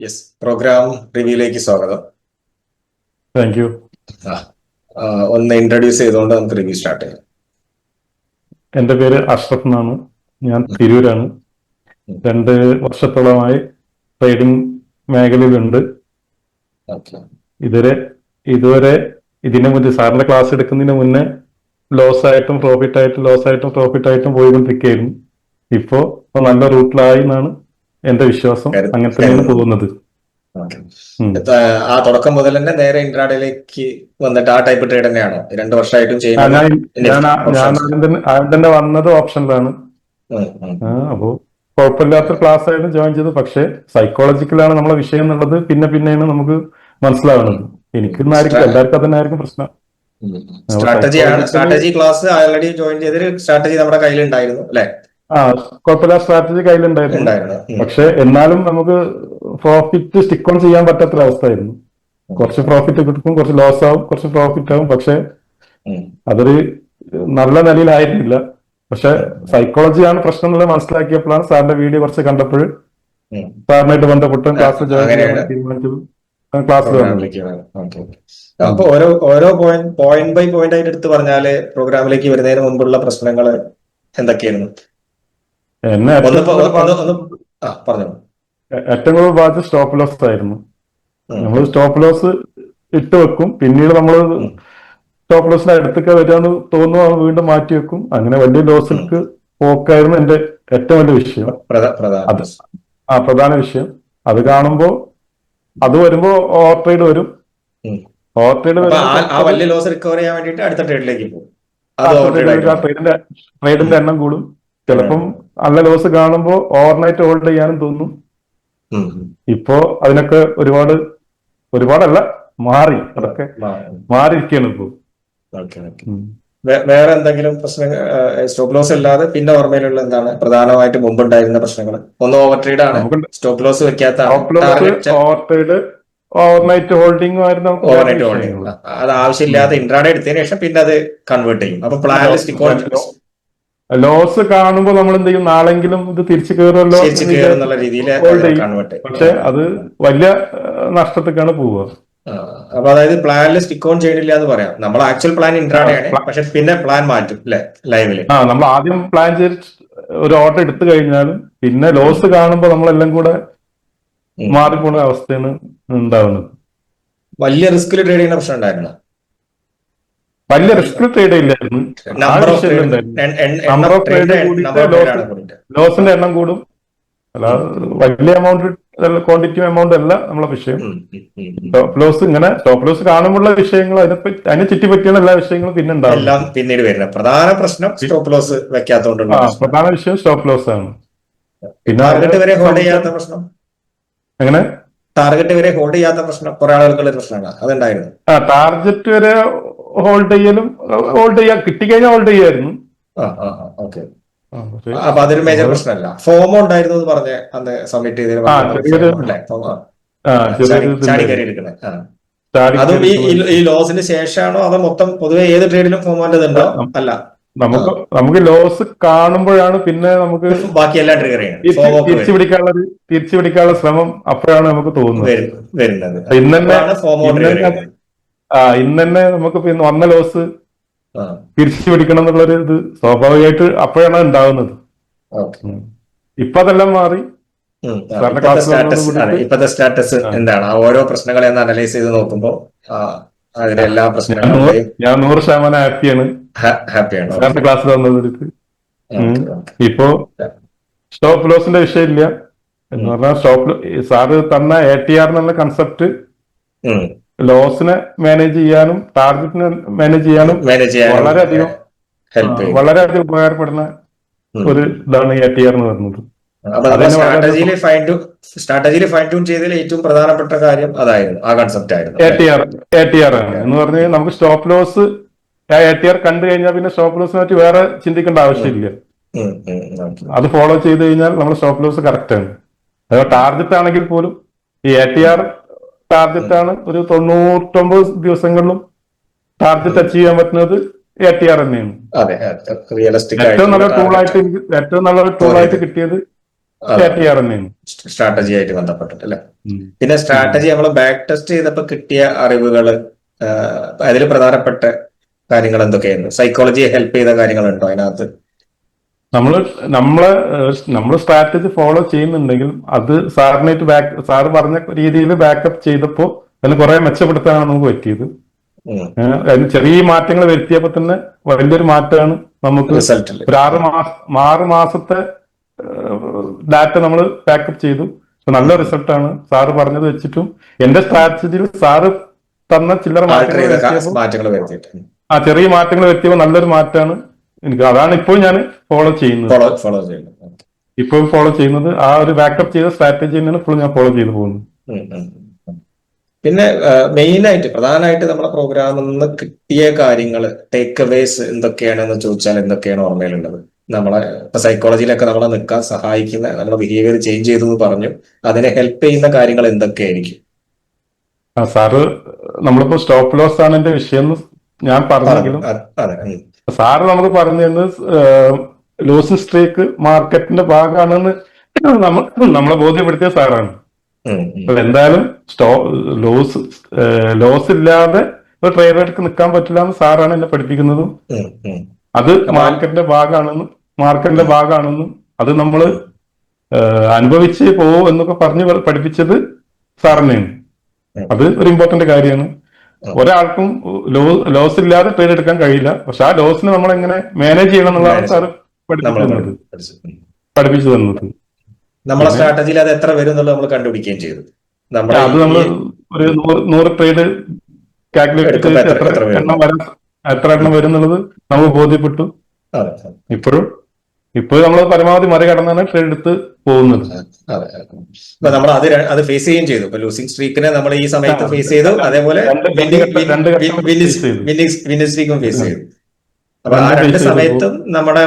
Yes programme റിവ്യൂയിലേക്ക് സ്വാഗതം. Thank you ഒന്ന് introduce ചെയ്തുകൊണ്ട് നമുക്ക് റിവ്യൂ സ്റ്റാർട്ട് ചെയ്യാം. എന്റെ പേര് അഷ്റഫ് എന്നാണ്. ഞാൻ തിരൂരാണ്. രണ്ട് വർഷത്തോളമായി ട്രേഡിംഗ് മേഖലയിലുണ്ട്. ഇതുവരെ ഇതുവരെ ഇതിനു മുന്നേ സാറിന്റെ ക്ലാസ് എടുക്കുന്നതിന് മുന്നേ ലോസ് ആയിട്ടും പ്രോഫിറ്റ് ആയിട്ടും ലോസ് ആയിട്ടും പ്രോഫിറ്റ് ആയിട്ടും പോയിക്കൊണ്ടിരിക്കുകയായിരുന്നു. ഇപ്പൊ നല്ല റൂട്ടിലായി എന്നാണ് എന്റെ വിശ്വാസം? അങ്ങനെ തന്നെയാണ് പോകുന്നത് ആ തുടക്കം മുതൽ തന്നെ നേരെ ഇൻട്രാഡേയിലേക്ക് വന്നിട്ട് ആ ടൈപ്പ് ട്രേഡ് തന്നെയാണോ? രണ്ടു വർഷമായിട്ടും ചെയ്യുന്നത്. ആദ്യം തന്നെ വന്നത് ഓപ്ഷനിലാണ്. അപ്പോ കുഴപ്പമില്ലാത്ത ക്ലാസ് ആയിരുന്നു ജോയിൻ ചെയ്തു. പക്ഷെ സൈക്കോളജിക്കലാണ് നമ്മളെ വിഷയം എന്നുള്ളത് പിന്നെ പിന്നെയാണ് നമുക്ക് മനസ്സിലാവുന്നത്. എനിക്ക് എല്ലാവർക്കും അതന്നെ ആയിരിക്കും പ്രശ്നം. സ്ട്രാറ്റജി ആണ്. സ്ട്രാറ്റജി ക്ലാസ് ആൾറെഡി ജോയിൻ ചെയ്തൊരു സ്ട്രാറ്റജി നമ്മുടെ കയ്യിലുണ്ടായിരുന്നു അല്ലെ? ആ കുഴപ്പമില്ല സ്ട്രാറ്റജി കയ്യിലുണ്ടായിരുന്നു. പക്ഷെ എന്നാലും നമുക്ക് പ്രോഫിറ്റ് സ്റ്റിക്ക് ഓൺ ചെയ്യാൻ പറ്റാത്ത അവസ്ഥയായിരുന്നു. കുറച്ച് പ്രോഫിറ്റ് കിട്ടും കുറച്ച് ലോസ് ആവും കുറച്ച് പ്രോഫിറ്റ് ആവും. പക്ഷെ. അതൊരു നല്ല നിലയിലായിരുന്നില്ല. പക്ഷെ സൈക്കോളജിയാണ് പ്രശ്നം എന്നുള്ളത് മനസ്സിലാക്കിയപ്പോഴാണ് സാറിന്റെ വീഡിയോ കുറച്ച് കണ്ടപ്പോൾ. സാറിനായിട്ട് ബന്ധപ്പെട്ട് ക്ലാസ് ക്ലാസ്. അപ്പൊ ഓരോ ഓരോ പോയിന്റ് പോയിന്റ് ബൈ പോയിന്റ് ആയിട്ട് എടുത്ത് പറഞ്ഞാൽ പ്രോഗ്രാമിലേക്ക് വരുന്നതിന് മുമ്പുള്ള പ്രശ്നങ്ങൾ എന്തൊക്കെയായിരുന്നു? എന്നെ ഏറ്റവും കൂടുതൽ ബാധിച്ച സ്റ്റോപ്പ് ലോസ് ആയിരുന്നു. നമ്മൾ സ്റ്റോപ്പ് ലോസ് ഇട്ട് വെക്കും. പിന്നീട് നമ്മൾ സ്റ്റോപ്പ് ലോസിന് അടുത്തൊക്കെ വരാന്ന് തോന്നുന്നു വീണ്ടും മാറ്റി വെക്കും. അങ്ങനെ വലിയ ലോസിലേക്ക് പോക്കായിരുന്നു എന്റെ ഏറ്റവും വലിയ വിഷയം. ആ പ്രധാന വിഷയം. അത് കാണുമ്പോ അത് വരുമ്പോ ഓവർ ട്രേഡ് വരും. ഓവർ ട്രേഡ് വലിയ ലോസ് റിക്കവർ ചെയ്യാൻ വേണ്ടിട്ട് അടുത്ത ട്രേഡിലേക്ക് പോകും. ട്രേഡിന്റെ എണ്ണം കൂടും. ചിലപ്പം നല്ല ലോസ് കാണുമ്പോ ഓവർനൈറ്റ് ഹോൾഡ് ചെയ്യാനും തോന്നും. ഇപ്പോ അതിനൊക്കെ ഒരുപാട് ഒരുപാടല്ല മാറി അതൊക്കെ മാറിയിരിക്കുകയാണ് ഇപ്പോ. വേറെ എന്തെങ്കിലും പ്രശ്നങ്ങൾ സ്റ്റോപ്പ് ലോസ് അല്ലാതെ പിന്നെ ഓർമ്മയിലുള്ള എന്താണ് പ്രധാനമായിട്ട് മുമ്പുണ്ടായിരുന്ന പ്രശ്നങ്ങൾ? ഒന്ന് ഓവർ ട്രേഡ് ആണ് സ്റ്റോപ്പ് ലോസ് വെക്കാത്ത ഓവർ ട്രേഡ് ഓവർനൈറ്റ് ഹോൾഡിംഗ് ആയിരുന്നു ഹോൾഡിംഗ് അത് ആവശ്യമില്ലാതെ ഇൻട്രാഡേ എടുത്തതിന് ശേഷം പിന്നെ അത് കൺവേർട്ട് ചെയ്യും. അപ്പൊ പ്ലാനിൽ ലോസ് കാണുമ്പോൾ നമ്മൾ എന്ത് ചെയ്യും നാളെങ്കിലും ഇത് തിരിച്ചു കയറുമല്ലോ പക്ഷെ അത് വലിയ നഷ്ടത്തേക്കാണ് പോവുക. അപ്പൊ അതായത് പ്ലാനിൽ സ്റ്റിക്ക് ഓൺ ചെയ്യണില്ല എന്ന് പറയാം. നമ്മൾ ആക്ച്വൽ പ്ലാൻ ഇൻട്രാഡേ ആണ്. പക്ഷെ പിന്നെ പ്ലാൻ മാറ്റും അല്ലെ ലൈവിൽ ആ നമ്മൾ ആദ്യം പ്ലാൻ ചെയ്ത് ഒരു ഓർഡർ എടുത്തു കഴിഞ്ഞാലും പിന്നെ ലോസ് കാണുമ്പോൾ നമ്മളെല്ലാം കൂടെ. മാറിപ്പോണ അവസ്ഥയാണ് ഉണ്ടാവുന്നത്. വലിയ റിസ്കിൽ ട്രേഡ് ചെയ്യുന്ന പ്രശ്നം ഉണ്ടായിരുന്നു? വലിയ റിസ്ക് ട്രേഡ് ഇല്ലായിരുന്നു. നമ്പർ ഓഫ് ട്രേഡ് കൂടിയിട്ട് ലോസിന്റെ എണ്ണം കൂടും. അല്ലാതെ വലിയ എമൗണ്ട് ക്വാണ്ടിറ്റി എമൗണ്ട് അല്ല നമ്മളെ വിഷയം. ടോപ്പ് ലോസ് ഇങ്ങനെ ടോപ്പ് ലോസ് കാണുമ്പോഴുള്ള വിഷയങ്ങൾ അതിനെപ്പറ്റി അതിനെ ചുറ്റിപ്പറ്റിയുള്ള എല്ലാ വിഷയങ്ങളും പിന്നെ ഉണ്ടാവും പിന്നീട് വരുന്നത് പ്രധാന പ്രശ്നം സ്റ്റോപ്പ് ലോസ് വെക്കാത്തതുകൊണ്ടുള്ള ആ പ്രധാന വിഷയം സ്റ്റോപ്പ് ലോസ് ആണ്. പിന്നെ ടാർഗറ്റ് വരെ ഹോൾഡ് ചെയ്യാത്ത പ്രശ്നം? എങ്ങനെ? ടാർഗറ്റ് വരെ ഹോൾഡ് ചെയ്യാത്ത പ്രശ്നം കുറെ ആളുകൾക്കുള്ള പ്രശ്നമാണ്. അതുണ്ടായിരുന്നു ആ ടാർഗറ്റ് വരെ ഹോൾഡ് ചെയ്യലും ഹോൾഡ് ചെയ്യാൻ കിട്ടിക്കഴിഞ്ഞാൽ ഹോൾഡ് ചെയ്യായിരുന്നു. ഓക്കെ ആ, അപ്പൊ അതൊരു മേജർ പ്രശ്നമല്ല. ഫോം ഉണ്ടായിരുന്നു എന്ന് പറഞ്ഞ അന്ന് സബ്മിറ്റ് ചെയ്തതിന് അതും ഈ ലോസിന് ശേഷമാണോ അതോ മൊത്തം പൊതുവെ ഏത് ട്രേഡിലും ഫോം ഉണ്ടോ? അല്ല. നമുക്ക് നമുക്ക് ലോസ് കാണുമ്പോഴാണ് പിന്നെ നമുക്ക് ബാക്കി എല്ലാം ട്രിഗർ ചെയ്യണം. തിരിച്ച് പിടിക്കാനുള്ള തിരിച്ചു പിടിക്കാനുള്ള ശ്രമം അപ്പോഴാണ് നമുക്ക് തോന്നുന്നത്. വരുന്നത്. ഇന്ന് തന്നെ നമുക്ക് പിന്നെ വന്ന ലോസ് തിരിച്ചു പിടിക്കണം എന്നുള്ളൊരു ഇത് സ്വാഭാവികമായിട്ട് അപ്പോഴാണ് ഉണ്ടാവുന്നത്. ഇപ്പൊ അതെല്ലാം മാറി. ഇപ്പത്തെ സ്റ്റാറ്റസ് എന്താണ്? ഓരോ പ്രശ്നങ്ങളെ ഒന്ന് അനലൈസ് ചെയ്ത് നോക്കുമ്പോ അതിലെ എല്ലാ പ്രശ്നങ്ങളും ഞാൻ നൂറ് ശതമാനം ഹാപ്പിയാണ്. ഹാപ്പിയാണ്. ക്ലാസ്. ഓക്കെ. ഇപ്പോ സ്റ്റോപ്പ് ലോസിന്റെ വിഷയമില്ല. എന്ന് പറഞ്ഞാൽ സ്റ്റോപ്പ് സാറ് തന്ന എ ടി ആർ എന്നുള്ള കൺസെപ്റ്റ് ലോസിനെ മാനേജ് ചെയ്യാനും ടാർഗറ്റിനെ മാനേജ് ചെയ്യാനും വളരെയധികം വളരെയധികം ഉപകാരപ്പെടുന്ന ഒരു ഇതാണ് എ ടി ആർ എന്ന് പറയുന്നത്. സ്ട്രാറ്റജിയിൽ ഫൈൻ ടു സ്ട്രാറ്റജിയിൽ ഫൈൻ ട്യൂൺ ചെയ്തതിൽ ഏറ്റവും പ്രധാനപ്പെട്ട കാര്യം അതായിരുന്നു ആ കൺസെപ്റ്റ് ആയിരുന്നു. A T R A T R ആണ്. എന്ന് പറഞ്ഞാൽ നമുക്ക് stop loss A T R കണ്ടു കഴിഞ്ഞാൽ പിന്നെ സ്റ്റോപ്പ് ലോസിനെ പറ്റി വേറെ ചിന്തിക്കേണ്ട ആവശ്യമില്ല. അത് ഫോളോ ചെയ്ത് കഴിഞ്ഞാൽ നമ്മുടെ സ്റ്റോപ്പ് ലോസ് കറക്റ്റ് ആണ്. ടാർഗറ്റ് ആണെങ്കിൽ പോലും ഈ എ ടി ആർ ടാർഗറ്റ് ആണ് ഒരു തൊണ്ണൂറ്റൊമ്പത് ദിവസങ്ങളിലും ടാർഗറ്റ് അച്ചീവ് ചെയ്യാൻ പറ്റുന്നത് എ ടി ആർ തന്നെയാണ്. ഏറ്റവും നല്ല ടൂളായിട്ട് എനിക്ക് ഏറ്റവും നല്ല ടൂളായിട്ട് കിട്ടിയത് സ്ട്രാറ്റജി ആയിട്ട് ബന്ധപ്പെട്ടിട്ട് അല്ലെ? പിന്നെ സ്ട്രാറ്റജി നമ്മൾ ബാക്ക് ടെസ്റ്റ് ചെയ്തപ്പോൾ കിട്ടിയ അറിവുകൾ അതിൽ പ്രധാനപ്പെട്ട കാര്യങ്ങൾ എന്തൊക്കെയായിരുന്നു? സൈക്കോളജിയെ ഹെൽപ്പ് ചെയ്ത കാര്യങ്ങളുണ്ടോ അതിനകത്ത്? നമ്മൾ നമ്മളെ നമ്മൾ സ്ട്രാറ്റജി ഫോളോ ചെയ്യുന്നുണ്ടെങ്കിൽ അത് സാറിനായിട്ട് ബാക്ക് സാറ് പറഞ്ഞ രീതിയിൽ ബാക്കപ്പ് ചെയ്തപ്പോൾ അതിന് കുറെ മെച്ചപ്പെടുത്താനാണ് നമുക്ക് പറ്റിയത്. അതിന് ചെറിയ മാറ്റങ്ങൾ വരുത്തിയപ്പോൾ തന്നെ വലിയൊരു മാറ്റമാണ് നമുക്ക് ഒരു ആറ് മാസം ആറ് മാസത്തെ ഡാറ്റ നമ്മൾ ബാക്കപ്പ് ചെയ്തു. നല്ല റിസൾട്ടാണ്. സാറ് പറഞ്ഞത് വെച്ചിട്ടും എന്റെ സ്ട്രാറ്റജിയിൽ സാറ് തന്ന ചില്ലറ മാറ്റങ്ങൾ ആ ചെറിയ മാറ്റങ്ങൾ വരുത്തിയപ്പോൾ നല്ലൊരു മാറ്റമാണ് എനിക്ക് അതാണ് ഇപ്പോൾ ഞാൻ ഫോളോ ചെയ്യുന്നത്. ഫോളോ ചെയ്യുന്നത്. ചെയ്യുന്നു ഇപ്പോൾ ഫോളോ ചെയ്യുന്നത് ആ ഒരു ബാക്കപ്പ് ചെയ്ത സ്ട്രാറ്റജി തന്നെയാണ് ഇപ്പോൾ ഞാൻ ഫോളോ ചെയ്തു പോകുന്നത്. പിന്നെ മെയിൻ ആയിട്ട് പ്രധാനമായിട്ട് നമ്മുടെ പ്രോഗ്രാമിൽ നിന്ന് കിട്ടിയ കാര്യങ്ങൾ ടേക്ക് അവേസ് എന്തൊക്കെയാണെന്ന് ചോദിച്ചാൽ എന്തൊക്കെയാണ് ഓർമ്മയിലുള്ളത്? നമ്മളെ ഇപ്പൊ സൈക്കോളജിയിലൊക്കെ നമ്മളെ നിൽക്കാൻ സഹായിക്കുന്ന നമ്മുടെ ബിഹേവിയർ ചേഞ്ച് ചെയ്തു എന്ന് പറഞ്ഞു. അതിനെ ഹെൽപ്പ് ചെയ്യുന്ന കാര്യങ്ങൾ എന്തൊക്കെയായിരിക്കും? സാറ് നമ്മളിപ്പോ സ്റ്റോപ്പ് ലോസ് ആണ് എന്റെ വിഷയം ഞാൻ പറഞ്ഞെങ്കിലും. സാറ് നമുക്ക് പറഞ്ഞു തന്നത് ലൂസിംഗ് സ്ട്രീക്ക് മാർക്കറ്റിന്റെ ഭാഗമാണെന്ന് നമ്മൾ നമ്മളെ ബോധ്യപ്പെടുത്തിയ സാറാണ്. അപ്പൊ എന്തായാലും സ്റ്റോ ലോസ് ലോസ് ഇല്ലാതെ ഒരു ട്രേഡർക്ക് നിൽക്കാൻ പറ്റില്ല എന്ന് സാറാണ് എന്നെ പഠിപ്പിക്കുന്നതും. അത് മാർക്കറ്റിന്റെ ഭാഗമാണെന്നും മാർക്കറ്റിന്റെ ഭാഗമാണെന്നും അത് നമ്മൾ അനുഭവിച്ച് പോവും എന്നൊക്കെ പറഞ്ഞ് പഠിപ്പിച്ചത് സാറിനെയാണ് അത് ഒരു ഇമ്പോർട്ടന്റ് കാര്യമാണ് ഒരാൾക്കും ലോസ് ഇല്ലാതെ ട്രേഡ് എടുക്കാൻ കഴിയില്ല. പക്ഷെ ആ ലോസിനെ നമ്മൾ എങ്ങനെ മാനേജ് ചെയ്യണം എന്നുള്ളതാണ് സാറ് പഠിപ്പിച്ചു തന്നത്. പഠിച്ചു. പഠിപ്പിച്ചു തന്നത്. നമ്മളെ സ്ട്രാറ്റജിയിൽ അത് എത്ര വരും എന്നുള്ളത് നമ്മൾ കണ്ടുപിടിക്കുകയും ചെയ്തു. അത് നമ്മൾ ഒരു നൂറ് ട്രേഡ് കാൽക്കുലേറ്റ് ചെയ്ത് എത്ര-? എണ്ണം വരാൻ എത്ര എണ്ണം വരും എന്നുള്ളത് നമ്മൾ ബോധ്യപ്പെട്ടു ഇപ്പോഴും ഇപ്പോഴും നമ്മൾ പരമാവധി മറികടന്നാണ് ട്രേഡ് എടുത്ത് പോകുന്നത്. അപ്പൊ നമ്മൾ അത് അത് ഫേസ് ചെയ്യുകയും ചെയ്തു. ഇപ്പൊ ലൂസിംഗ് സ്ട്രീക്കിനെ നമ്മൾ ഈ സമയത്ത് ഫേസ് ചെയ്തു. അതേപോലെ. വിന്നിംഗ് സ്ട്രീക്കും ഫേസ് ചെയ്തു. അപ്പൊ ആ രണ്ട്. സമയത്തും നമ്മുടെ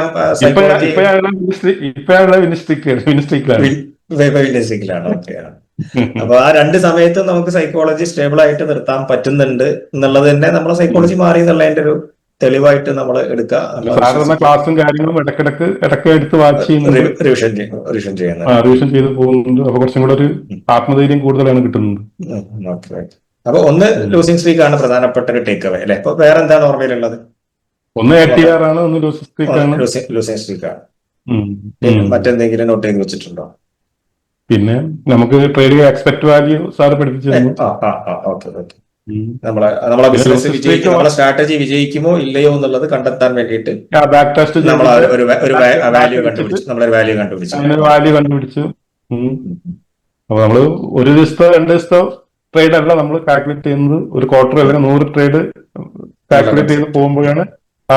അപ്പൊ ആ രണ്ട് സമയത്തും നമുക്ക് സൈക്കോളജി സ്റ്റേബിൾ ആയിട്ട് നിർത്താൻ പറ്റുന്നുണ്ട് എന്നുള്ളത് തന്നെ നമ്മളെ സൈക്കോളജി മാറി എന്നുള്ളതിന്റെ ഒരു തെളിവായിട്ട് നമ്മൾ എടുക്കുക ക്ലാസ്സും കാര്യങ്ങളും ഇടക്കിടക്ക് ഇടയ്ക്ക് എടുത്ത് വാച്ച് ചെയ്യുന്നുണ്ട്. റിവിഷൻ റിവിഷൻ ചെയ്യുന്നത് റിവിഷൻ ചെയ്ത് പോകുന്നുണ്ട്. അപ്പൊ കുറച്ചും കൂടെ ഒരു ആത്മധൈര്യം കൂടുതലാണ് കിട്ടുന്നത്. അപ്പൊ ഒന്ന് ലൂസിംഗ് സ്ട്രീക്ക് ആണ് പ്രധാനപ്പെട്ട ഒരു ടേക്ക് അവേ അല്ലെ? അപ്പൊ വേറെ എന്താണ് ഓർമ്മയിലുള്ളത്? ഒന്ന് എ ടി ആർ ആണ് ഒന്ന് ആണ് ലൂസിംഗ് സ്ട്രീക്ക് ആണ് ഉം. പിന്നെ ഉം. മറ്റെന്തെങ്കിലും നോട്ട് ചെയ്ത് വെച്ചിട്ടുണ്ടോ? പിന്നെ നമുക്ക് ട്രേഡ് എക്സ്പെക്ട് വാല്യൂ സാറ് പഠിപ്പിച്ചു നമ്മളെ നമ്മളെ ബിസിനസ് വിജയിക്കും നമ്മളെ സ്ട്രാറ്റജി വിജയിക്കുമോ ഇല്ലയോ എന്നുള്ളത് കണ്ടെത്താൻ വേണ്ടിയിട്ട് നമ്മൾ ഒരു ഒരു വാല്യൂ കണ്ടുപിടിച്ചു. നമ്മളൊരു വാല്യൂ കണ്ടുപിടിച്ചു. വാല്യൂ കണ്ടുപിടിച്ചു. അപ്പൊ നമ്മൾ ഒരു ദിവസത്തോ രണ്ട് ദിവസത്തോ ട്രേഡ് അല്ല നമ്മൾ കാൽക്കുലേറ്റ് ചെയ്യുന്നത് ഒരു ക്വാർട്ടർ അല്ലെങ്കിൽ നൂറ് ട്രേഡ് കാൽക്കുലേറ്റ് ചെയ്ത് പോകുമ്പോഴാണ് ആ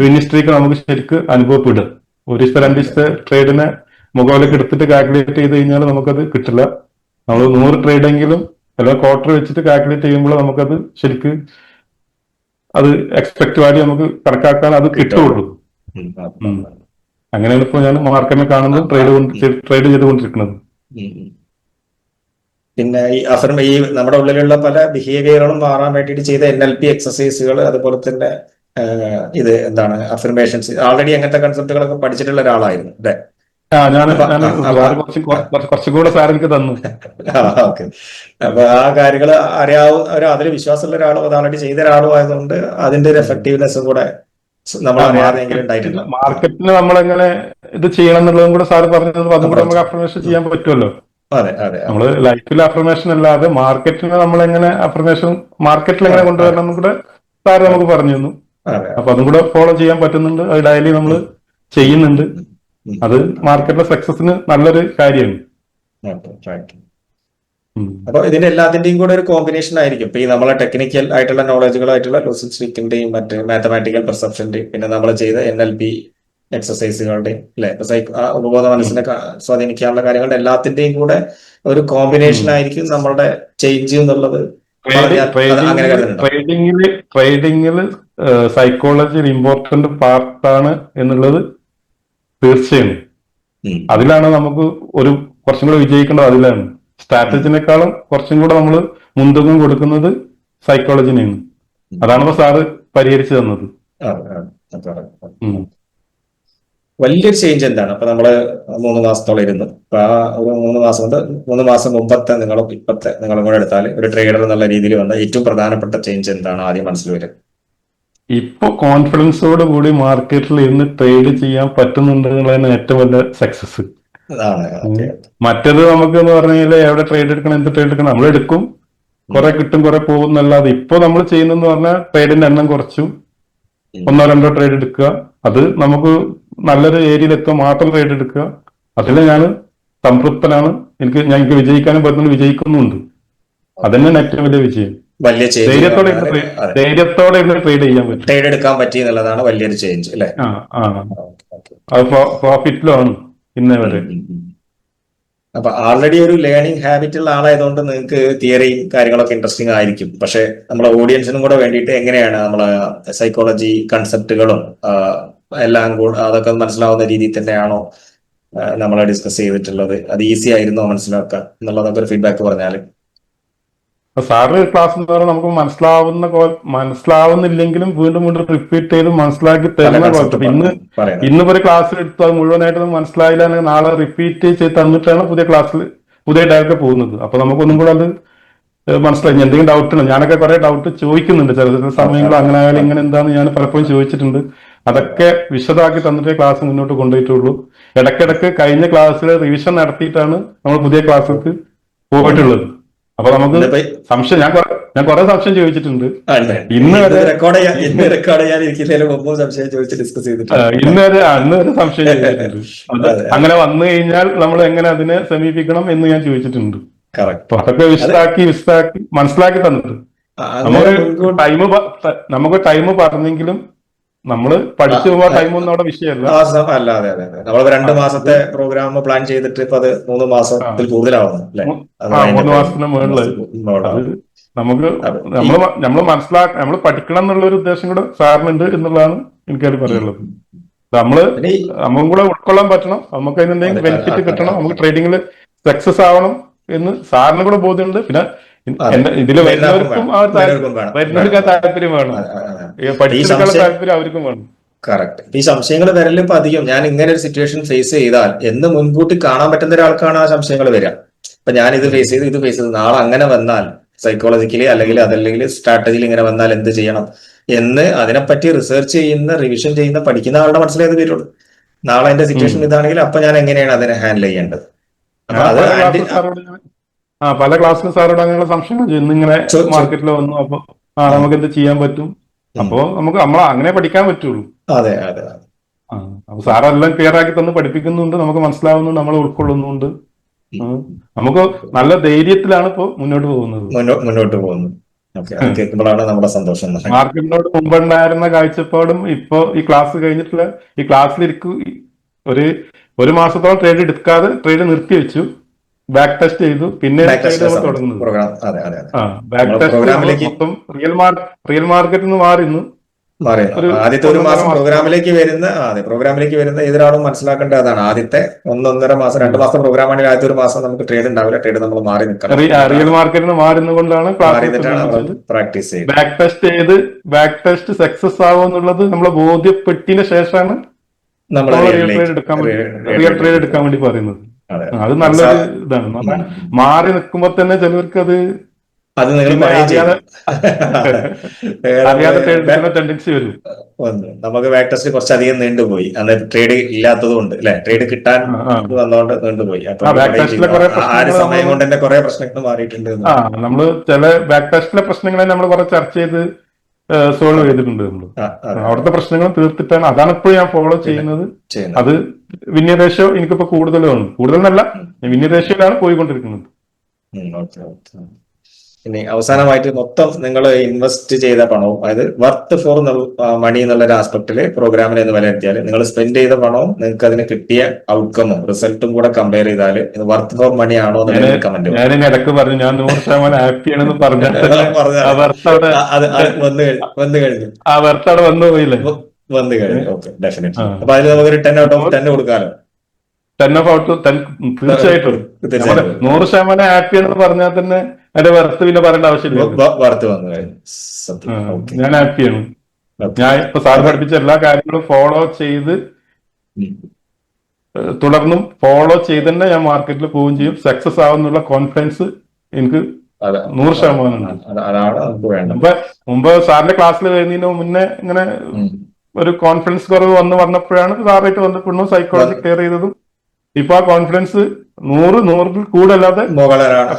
വിനിസ്ട്രീക്ക് നമുക്ക് ശരിക്കും അനുഭവപ്പെടുക. ഒരു ദിവസത്തെ രണ്ട് ദിവസത്തെ ട്രേഡിനെ മുകളിലേക്ക് എടുത്തിട്ട് കാൽക്കുലേറ്റ് ചെയ്ത് കഴിഞ്ഞാൽ നമുക്കത് കിട്ടില്ല. നമ്മൾ നൂറ് ട്രേഡ് അല്ലെങ്കിൽ ക്വാർട്ടർ വെച്ചിട്ട് കാൽക്കുലേറ്റ് ചെയ്യുമ്പോൾ നമുക്കത് ശരിക്ക് അത് എക്സ്പെക്ട് വാല്യൂ നമുക്ക് കണക്കാക്കാൻ അത് കിട്ടുള്ളൂ അങ്ങനെയാണ് ഇപ്പോൾ ഞാൻ മാർക്കറ്റിനെ കാണുന്നത് ട്രേഡ് ട്രേഡ് ചെയ്തുകൊണ്ടിരിക്കുന്നത്. പിന്നെ ഈ അഫർമ ഈ നമ്മുടെ ഉള്ളിലുള്ള പല ബിഹേവിയറുകളും മാറാൻ വേണ്ടിയിട്ട് ചെയ്ത എൻ എൽ പി എക്സസൈസുകൾ അതുപോലെ തന്നെ ഇത് എന്താണ് അഫർമേഷൻസ് ആൾറെഡി അങ്ങനത്തെ കൺസെപ്റ്റുകളൊക്കെ പഠിച്ചിട്ടുള്ള ഒരാളായിരുന്നു അല്ലേ? ആ ഞാൻ കുറച്ചും കൂടെ സാർ എനിക്ക് തന്നു. ഓക്കെ. അപ്പൊ ആ കാര്യങ്ങൾ അറിയാവുന്ന അതിൽ വിശ്വാസമുള്ള ഒരാളും അത് ഓൾറെഡി ചെയ്ത ഒരാളും ആയതുകൊണ്ട് അതിന്റെ ഒരു എഫക്റ്റീവ്നെസ്സും കൂടെ നമ്മൾ അറിയാതെങ്കിലും ഉണ്ടായിട്ടുണ്ട്. മാർക്കറ്റിന് നമ്മളെങ്ങനെ ഇത് ചെയ്യണം എന്നുള്ളതും കൂടെ സാർ പറഞ്ഞത് അതും കൂടെ നമുക്ക് അഫർമേഷൻ ചെയ്യാൻ പറ്റുമല്ലോ. അതെ അതെ നമ്മൾ ലൈഫിൽ അഫർമേഷൻ അല്ലാതെ മാർക്കറ്റിനെ നമ്മളെങ്ങനെ അഫർമേഷൻ മാർക്കറ്റിൽ എങ്ങനെ കൊണ്ടുവരണം എന്നും കൂടെ സാർ നമുക്ക് പറഞ്ഞു തന്നു അപ്പൊ അതും കൂടെ ഫോളോ ചെയ്യാൻ പറ്റുന്നുണ്ട്. അത് ഡയലി നമ്മൾ ചെയ്യുന്നുണ്ട്. അത് മാർക്കറ്റിലെ സക്സസിന് നല്ലൊരു കാര്യമാണ്. അപ്പൊ ഇതിന്റെ എല്ലാത്തിന്റെയും കൂടെ ഒരു കോമ്പിനേഷൻ ആയിരിക്കും. ഇപ്പൊ ഈ നമ്മളെ ടെക്നിക്കൽ ആയിട്ടുള്ള നോളജുകളായിട്ടുള്ള ലൂസിഡ് സ്ട്രീക്കിന്റെയും മറ്റ് മാത്തമാറ്റിക്കൽ പെർസെപ്ഷന്റെയും പിന്നെ നമ്മൾ ചെയ്ത എൻ എൽ പി എക്സസൈസുകളുടെയും അല്ലെ ഉപബോധ മനസ്സിനെ സ്വാധീനിക്കാനുള്ള കാര്യങ്ങളുടെ എല്ലാത്തിന്റെയും കൂടെ ഒരു കോമ്പിനേഷൻ ആയിരിക്കും നമ്മളുടെ ചേഞ്ച് എന്നുള്ളത് ട്രേഡിംഗിൽ ട്രേഡിംഗിൽ സൈക്കോളജി ഒരു ഇമ്പോർട്ടന്റ് പാർട്ടാണ് എന്നുള്ളത് തീർച്ചയാണ്. അതിലാണ് നമുക്ക് ഒരു കുറച്ചും കൂടെ വിജയിക്കേണ്ടത്. അതിലാണ്. സ്ട്രാറ്റജിനേക്കാളും കുറച്ചും കൂടെ നമ്മൾ മുൻതൂക്കം കൊടുക്കുന്നത് സൈക്കോളജിനെയാണ്. അതാണ് ഇപ്പൊ സാറ് പരിഹരിച്ചു തന്നത്. വലിയൊരു ചേഞ്ച് എന്താണ്? അപ്പൊ നമ്മൾ മൂന്ന് മാസത്തോളം ഇരുന്നു. അപ്പൊ ആ ഒരു മൂന്ന് മാസം കൊണ്ട് മൂന്ന് മാസം മുമ്പത്തെ നിങ്ങളും ഇപ്പത്തെ നിങ്ങളും കൂടെ എടുത്താൽ ഒരു ട്രേഡർ എന്നുള്ള രീതിയിൽ വന്ന ഏറ്റവും പ്രധാനപ്പെട്ട ചേഞ്ച് എന്താണ് ആദ്യം മനസ്സിൽ വരും ഇപ്പൊ കോൺഫിഡൻസോട് കൂടി മാർക്കറ്റിൽ ഇരുന്ന് ട്രേഡ് ചെയ്യാൻ പറ്റുന്നുണ്ട് എന്നുള്ളതാണ് ഏറ്റവും വലിയ സക്സസ് മറ്റേത് നമുക്ക് എന്ന് പറഞ്ഞാൽ എവിടെ ട്രേഡ് എടുക്കണം എന്ത് ട്രേഡ് എടുക്കണം നമ്മൾ എടുക്കും. കുറെ കിട്ടും കുറെ പോകും എന്നല്ലാതെ ഇപ്പൊ നമ്മൾ ചെയ്യുന്നെന്ന് പറഞ്ഞാൽ ട്രേഡിന്റെ എണ്ണം കുറച്ചു ഒന്നോ രണ്ടോ ട്രേഡ് എടുക്കുക. അത് നമുക്ക് നല്ലൊരു ഏരിയയിൽ എത്തുക മാത്രം ട്രേഡ് എടുക്കുക. അതിൽ ഞാൻ സംതൃപ്തനാണ്. എനിക്ക് ഞാൻ എനിക്ക് വിജയിക്കാനും പറ്റുന്നു വിജയിക്കുന്നുണ്ട് അതന്നെ ഏറ്റവും വലിയ വിജയം. വലിയ ചേഞ്ച് ധൈര്യത്തോടെ ട്രേഡ് ചെയ്യാൻ പറ്റും. ട്രേഡ് എടുക്കാൻ പറ്റി എന്നുള്ളതാണ് വലിയൊരു ചേഞ്ച് അല്ലെ? പ്രോഫിറ്റിലാണ് ഇന്നേ വരെ. അപ്പൊ ആൾറെഡി ഒരു ലേണിംഗ് ഹാബിറ്റ് ഉള്ള ആളായതുകൊണ്ട് നിങ്ങൾക്ക് തിയറിയും കാര്യങ്ങളൊക്കെ ഇൻട്രസ്റ്റിംഗ് ആയിരിക്കും. പക്ഷെ നമ്മളെ ഓഡിയൻസിനും കൂടെ വേണ്ടിയിട്ട് എങ്ങനെയാണ് നമ്മളെ സൈക്കോളജി കൺസെപ്റ്റുകളും എല്ലാം കൂടെ അതൊക്കെ മനസ്സിലാവുന്ന രീതിയിൽ തന്നെയാണോ നമ്മൾ ഡിസ്കസ് ചെയ്തിട്ടുള്ളത്? അത് ഈസി ആയിരുന്നോ മനസ്സിലാക്കുക എന്നുള്ളതൊക്കെ ഒരു ഫീഡ്ബാക്ക് പറഞ്ഞാൽ അപ്പൊ സാറ് ക്ലാസ് എന്ന് പറഞ്ഞാൽ നമുക്ക് മനസ്സിലാവുന്ന മനസ്സിലാവുന്നില്ലെങ്കിലും വീണ്ടും വീണ്ടും റിപ്പീറ്റ് ചെയ്ത് മനസ്സിലാക്കി തരുന്ന ഇന്ന് പറയുന്നത് ഒരു ക്ലാസ് എടുത്തു അത് മുഴുവനായിട്ട് മനസ്സിലായില്ല എന്ന് നാളെ റിപ്പീറ്റ് ചെയ്ത് തന്നിട്ടാണ് പുതിയ ക്ലാസ്സിൽ പുതിയ ഡയറക്റ്റ് പോകുന്നത്. അപ്പൊ നമുക്കൊന്നും കൂടെ അത് മനസ്സിലായി. എന്തെങ്കിലും ഡൗട്ട് ഉണ്ടോ? ഞാനൊക്കെ കുറെ ഡൗട്ട് ചോദിക്കുന്നുണ്ട്. ചില ചില സമയങ്ങൾ അങ്ങനെ ആയാലും ഇങ്ങനെ എന്താന്ന് ഞാൻ പലപ്പോഴും ചോദിച്ചിട്ടുണ്ട്. അതൊക്കെ വിശദമാക്കി തന്നിട്ടേ ക്ലാസ് മുന്നോട്ട് കൊണ്ടുപോയിട്ടുള്ളൂ. ഇടയ്ക്കിടയ്ക്ക് കഴിഞ്ഞ ക്ലാസ്സിൽ റിവിഷൻ നടത്തിയിട്ടാണ് നമ്മൾ പുതിയ ക്ലാസ്സിലേക്ക് പോയിട്ടുള്ളത്. അപ്പൊ നമുക്ക് സംശയം ഞാൻ ഞാൻ കുറെ സംശയം ചോദിച്ചിട്ടുണ്ട്. ഇന്ന് വരെ- റെക്കോർഡ് ചെയ്യാൻ ഇന്ന് റെക്കോർഡ് ചെയ്യാൻ ഇരിക്കുന്നതിന് മുമ്പും സംശയം ചോദിച്ച് ഡിസ്കസ് ചെയ്തിട്ടുണ്ട്. ഇന്ന് വരെ അന്ന് ഇന്ന് വരെ സംശയം ചോദിച്ചിട്ടുണ്ട്. അങ്ങനെ വന്നു കഴിഞ്ഞാൽ നമ്മൾ എങ്ങനെ അതിനെ സമീപിക്കണം എന്ന് ഞാൻ ചോദിച്ചിട്ടുണ്ട്. അതൊക്കെ വിശദാക്കി വിശദാക്കി മനസ്സിലാക്കി തന്നിട്ടുണ്ട്. നമുക്ക് ടൈം നമുക്ക് ടൈം പറഞ്ഞെങ്കിലും നമ്മൾ പഠിച്ചു പോവാ ടൈം ഒന്നും അവിടെ വിഷയമല്ല. അല്ല അതെ അതെ നമ്മൾ രണ്ട് മാസത്തെ പ്രോഗ്രാം പ്ലാൻ ചെയ്തിട്ട് ഇപ്പൊ അത് മൂന്ന് മാസത്തിൽ കൂടുതലാവുന്നു അല്ലെ? മൂന്ന് മാസത്തിന് മുകളിൽ നമുക്ക് നമ്മൾ നമ്മൾ നമ്മൾ മനസ്സിലാക്ക നമ്മൾ പഠിക്കണം എന്നുള്ള ഒരു ഉദ്ദേശം കൂടെ സാറിനുണ്ട് എന്നുള്ളതാണ് എനിക്കത് പറയാനുള്ളത്. നമ്മൾ നമ്മളും കൂടെ ഉൾക്കൊള്ളാൻ പറ്റണം. നമുക്ക് അതിനെന്തെങ്കിലും അതെ, ബെനിഫിറ്റ് കിട്ടണം. നമുക്ക് ട്രേഡിംഗിൽ സക്സസ് ആവണം എന്ന് സാറിന് കൂടെ ബോധ്യമുണ്ട്. പിന്നെ ഇതിൽ വരുന്നവർക്കും ആ ഒരു താല്പര്യം വരുന്നവർക്ക് ആ താല്പര്യം വേണം. അവർക്കും വേണം. കറക്റ്റ് ഈ സംശയങ്ങൾ വരലും ഇപ്പൊ അധികം. ഞാൻ ഇങ്ങനെ ഒരു സിറ്റുവേഷൻ ഫേസ് ചെയ്താൽ എന്ന് മുൻകൂട്ടി കാണാൻ പറ്റുന്ന ഒരാൾക്കാണ് ആ സംശയങ്ങൾ വരിക. ഇപ്പൊ ഞാൻ ഇത് ഫേസ് ചെയ്ത് ഇത് ഫേസ് ചെയ്ത് നാളെ അങ്ങനെ വന്നാൽ സൈക്കോളജിക്കലി അല്ലെങ്കിൽ അതല്ലെങ്കിൽ സ്ട്രാറ്റജിയിൽ ഇങ്ങനെ വന്നാൽ എന്ത് ചെയ്യണം എന്ന് അതിനെപ്പറ്റി റിസർച്ച് ചെയ്യുന്ന റിവിഷൻ ചെയ്യുന്ന പഠിക്കുന്ന ആളുടെ മനസ്സിലായത് വരുള്ളൂ. നാളെ എന്റെ സിറ്റുവേഷൻ ഇതാണെങ്കിൽ അപ്പൊ ഞാൻ എങ്ങനെയാണ് അതിനെ ഹാൻഡിൽ ചെയ്യേണ്ടത്? പല ക്ലാസ്സിലും സാറോട് അങ്ങനെയുള്ള സംശയങ്ങൾ. ഇന്നിങ്ങനെ മാർക്കറ്റിൽ വന്നു അപ്പൊ നമുക്ക് എന്ത് ചെയ്യാൻ പറ്റും? അപ്പോ നമുക്ക് നമ്മൾ അങ്ങനെ പഠിക്കാൻ പറ്റുള്ളൂ. അതെ അതെ അതെ. അപ്പൊ സാറെല്ലാം ക്ലിയർ ആക്കി തന്ന് പഠിപ്പിക്കുന്നുണ്ട്. നമുക്ക് മനസ്സിലാവുന്നുണ്ട് നമ്മൾ ഉൾക്കൊള്ളുന്നുണ്ട്. നമുക്ക് നല്ല ധൈര്യത്തിലാണ് ഇപ്പോ മുന്നോട്ട് പോകുന്നത്. മുന്നോട്ട് പോകുന്നു. ഓക്കെ അത് കേൾക്കുമ്പോഴാണ് നമ്മുടെ സന്തോഷം. മാർക്കറ്റിനോട് മുമ്പുണ്ടായിരുന്ന കാഴ്ചപ്പാടും ഇപ്പോ ഈ ക്ലാസ് കഴിഞ്ഞിട്ടുള്ള ഈ ക്ലാസ്സിലിരിക്കും ഒരു ഒരു മാസത്തോളം ട്രേഡ് എടുക്കാതെ ട്രേഡ് നിർത്തി വെച്ചു ബാക്ക് ടെസ്റ്റ് ചെയ്തു. പിന്നെ റിയൽ റിയൽ മാർക്കറ്റിൽ നിന്ന് മാറി ഇന്ന്. മാറിയത് ഒരു ആദ്യത്തെ ഒരു മാസം. പ്രോഗ്രാമിലേക്ക് വരുന്ന അതെ പ്രോഗ്രാമിലേക്ക് വരുന്ന ഏതൊരാളും മനസ്സിലാക്കേണ്ട അതാണ് ആദ്യത്തെ ഒന്നൊന്നര മാസം രണ്ട് മാസം പ്രോഗ്രാം ആണെങ്കിൽ ആദ്യത്തെ ഒരു മാസം നമുക്ക് ട്രേഡ് ഉണ്ടാവില്ല. ട്രേഡ് നമ്മൾ മാറി നിൽക്കണം. റിയൽ മാർക്കറ്റിന് മാറുന്നതുകൊണ്ടാണ് പ്രാക്ടീസ് ചെയ്ത് ബാക്ക് ടെസ്റ്റ് ചെയ്ത് ബാക്ക് ടെസ്റ്റ് സക്സസ് ആവും എന്നുള്ളത് നമ്മളെ ബോധ്യപ്പെട്ടിന് ശേഷമാണ് നമ്മൾ റിയൽ ട്രേഡ് എടുക്കാൻ വേണ്ടി പറയുന്നത്. അതെ നല്ലൊരു ഇതാണ് മാറി നിൽക്കുമ്പോ തന്നെ ചിലവർക്ക് അത് നിങ്ങൾ ടെൻഡൻസി വരും. നമുക്ക് ബാക്ക് ടെസ്റ്റ് കുറച്ചധികം നീണ്ടുപോയി അന്ന് ട്രേഡ് ഇല്ലാത്തത് കൊണ്ട് അല്ലെ ട്രേഡ് കിട്ടാൻ വന്നോണ്ട് നീണ്ടുപോയി ആ, ഒരു സമയം കൊണ്ട് തന്നെ കുറെ പ്രശ്നങ്ങൾ മാറിയിട്ടുണ്ട് നമ്മൾ ചില ബാക്ക് ടെസ്റ്റിലെ പ്രശ്നങ്ങളെ നമ്മൾ കുറെ ചർച്ച ചെയ്ത് സോൾവ് ചെയ്തിട്ടുണ്ട് നമ്മൾ. അവിടുത്തെ പ്രശ്നങ്ങൾ തീർത്തിട്ടാണ്. അതാണ് ഇപ്പോഴും ഞാൻ ഫോളോ ചെയ്യുന്നത്. അത് വിന്യദേശം എനിക്കിപ്പോ കൂടുതലാണ് കൂടുതലെന്നല്ല നല്ല വിന്യദേശയിലാണ് പോയിക്കൊണ്ടിരിക്കുന്നത്. ഇനി അവസാനമായിട്ട് മൊത്തം നിങ്ങൾ ഇൻവെസ്റ്റ് ചെയ്ത പണവും അതായത് വർത്ത് ഫോർ മണി എന്നുള്ള ഒരു ആസ്പെക്ടിൽ പ്രോഗ്രാമിൽ എന്ന് വിലയിരുത്തിയാൽ നിങ്ങൾ സ്പെൻഡ് ചെയ്ത പണവും നിങ്ങൾക്ക് അതിന് കിട്ടിയ ഔട്ട്കമും റിസൾട്ടും കൂടെ കമ്പയർ ചെയ്താൽ ഇത് വർത്ത് ഫോർ മണി ആണോ എന്ന് കമന്റ് ഞാൻ ഇടയ്ക്ക് പറഞ്ഞു ഞാൻ നൂറ് ശതമാനം ഹാപ്പിയാണെന്ന് പറഞ്ഞു. വന്ന് കഴിഞ്ഞു ആ വെർത്ത് അവിടെ വന്നു പോയില്ലേ? വന്നു കഴിഞ്ഞു. Okay definitely. അപ്പൊ അതിൽ നമുക്കൊരു ടെൻ ഔട്ട് ഓഫ് ടെൻ കൊടുക്കാലോ? ടെൻ ഓഫ് ഔട്ട് ടെൻ തീർച്ചയായിട്ടും. നൂറ് ശതമാനം ഹാപ്പിയാണെന്ന് പറഞ്ഞാൽ തന്നെ അതിന്റെ വെർത്ത് പിന്നെ പറയേണ്ട ആവശ്യമില്ല. വന്നു ഞാൻ ഹാപ്പിയാണ്. ഞാൻ ഇപ്പൊ സാർ പഠിപ്പിച്ച എല്ലാ കാര്യങ്ങളും ഫോളോ ചെയ്ത് തുടർന്നും ഫോളോ ചെയ്ത് തന്നെ ഞാൻ മാർക്കറ്റിൽ പോവുകയും ചെയ്യും. സക്സസ് ആവുന്നുള്ള കോൺഫിഡൻസ് എനിക്ക് നൂറ് ശതമാനം മുമ്പ് മുമ്പ് സാറിന്റെ ക്ലാസ്സിൽ വരുന്നതിന് മുന്നേ ഇങ്ങനെ ഒരു കോൺഫിഡൻസ് കുറവ് വന്ന് വന്നപ്പോഴാണ് സാറായിട്ട് വന്നപ്പോഴും സൈക്കോളജി കെയർ ചെയ്തതും. ഇപ്പൊ ആ കോൺഫിഡൻസ് നൂറ് നൂറിൽ കൂടല്ലാതെ.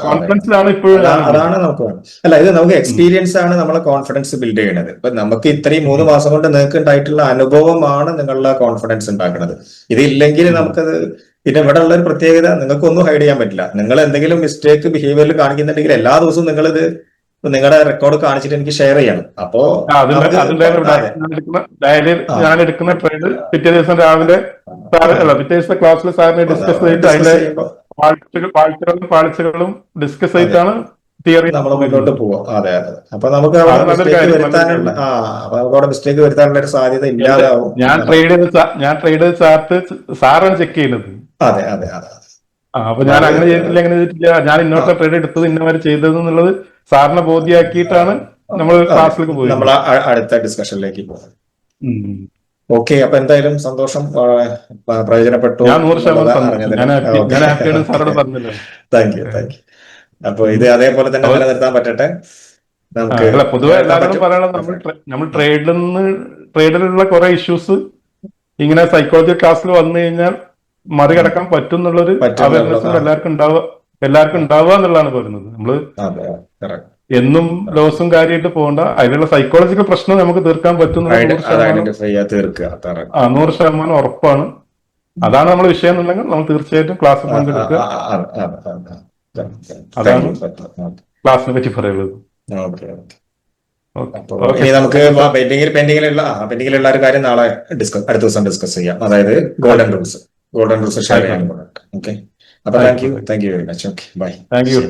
കോൺഫിഡൻസിലാണ് ഇപ്പോഴും അതാണ് നമുക്ക് അല്ല ഇത് നമുക്ക് എക്സ്പീരിയൻസ് ആണ് നമ്മളെ കോൺഫിഡൻസ് ബിൽഡ് ചെയ്യണത് ഇപ്പൊ നമുക്ക് ഇത്രയും മൂന്ന് മാസം കൊണ്ട് നിങ്ങൾക്ക് ഉണ്ടായിട്ടുള്ള അനുഭവമാണ് നിങ്ങളുടെ കോൺഫിഡൻസ് ഉണ്ടാക്കുന്നത്. ഇതില്ലെങ്കിൽ നമുക്കത് പിന്നെ ഇവിടെ ഉള്ള ഒരു പ്രത്യേകത നിങ്ങൾക്കൊന്നും ഹൈഡ് ചെയ്യാൻ പറ്റില്ല. നിങ്ങൾ എന്തെങ്കിലും മിസ്റ്റേക്ക് ബിഹേവിയറിൽ കാണിക്കുന്നുണ്ടെങ്കിൽ എല്ലാ ദിവസവും നിങ്ങളിത് നിങ്ങളുടെ റെക്കോർഡ് കാണിച്ചിട്ട് എനിക്ക് ഷെയർ ചെയ്യണം. അപ്പോ ഡയറി ഞാൻ എടുക്കുന്ന ട്രേഡ് പിറ്റേ ദിവസം രാവിലെ പിറ്റേ ദിവസത്തെ ക്ലാസ്സിൽ സാറിനെ ഡിസ്കസ് ചെയ്തിട്ട് അതിന്റെ പാഴ്ചകളും പാഴ്ചകളും ഡിസ്കസ് ചെയ്തിട്ടാണ് തിയറി നമ്മൾ മുന്നോട്ട് പോവാം. അതെ അതെ. അപ്പൊ നമുക്ക് മിസ്റ്റേക്ക് വരുത്താനുള്ള ആ അപ്പൊ നമുക്ക് അവിടെ മിസ്റ്റേക്ക് വരുത്താനുള്ള ഒരു സാധ്യത ഇല്ലാതാവും. ഞാൻ ട്രേഡ് ചെയ്ത് ഞാൻ ട്രേഡ് ചെയ്ത് ചാർട്ട് സാറാണ് ചെക്ക് ചെയ്യുന്നത്. അതെ അതെ അതെ. അപ്പൊ ഞാൻ അങ്ങനെ ചെയ്തിട്ടില്ല അങ്ങനെ ചെയ്തിട്ടില്ല. ഞാൻ ഇന്നോട്ട് ട്രേഡ് എടുത്തത് ഇന്നവരെ ചെയ്തത് എന്നുള്ളത് സാറിനെ ബോധ്യമാക്കിയിട്ടാണ് നമ്മൾ ക്ലാസ്സിലേക്ക് പോയത്. നമ്മൾ അടുത്ത ഡിസ്കഷനിലേക്ക് പോകുന്നത്. ഓക്കെ അപ്പൊ എന്തായാലും സന്തോഷം പ്രയോജനപ്പെട്ടു. ഞാൻ നൂറ് ശതമാനം താങ്ക് യു താങ്ക് യു അപ്പൊ ഇത് അതേപോലെ തന്നെ നിലനിർത്താൻ പറ്റട്ടെ. നമുക്ക് പൊതുവെ എല്ലാവരും. പറയണത് നമ്മൾ നമ്മൾ ട്രേഡിൽ നിന്ന് ട്രേഡിലുള്ള കുറെ ഇഷ്യൂസ് ഇങ്ങനെ സൈക്കോളജി ക്ലാസ്സിൽ വന്നു കഴിഞ്ഞാൽ മറികടക്കാൻ പറ്റും എന്നുള്ളൊരു പറ്റും അവയർനെസ് എല്ലാവർക്കും ഉണ്ടാവുക എല്ലാവർക്കും ഉണ്ടാവുക എന്നുള്ളതാണ് പറയുന്നത്. നമ്മൾ. എന്നും ലോസും കാര്യമായിട്ട് പോകണ്ട. അതിലുള്ള സൈക്കോളജിക്കൽ പ്രശ്നം നമുക്ക് തീർക്കാൻ പറ്റും Ide- നൂറ് അത് ശതമാനം തീർക്കുക അതാണ് ആ നൂറ് ശതമാനം ഉറപ്പാണ്. അതാണ് നമ്മൾ വിഷയം എന്നുണ്ടെങ്കിൽ നമ്മൾ തീർച്ചയായിട്ടും ക്ലാസ് പങ്കെടുക്കുക. അതാണ് ക്ലാസിനെ പറ്റി പറയുള്ളത് ഇനി നമുക്ക് പെൻഡിങ്ങിൽ പെൻഡിങ്ങിലുള്ള പെൻഡിങ്ങിലുള്ള ഒരു കാര്യം നാളെ ഡിസ്കസ് അടുത്ത ദിവസം ഡിസ്കസ് ചെയ്യാം. അതായത് golden rules golden rules share ചെയ്യാൻ ഓക്കെ അപ്പൊ thank you thank you very much okay bye thank you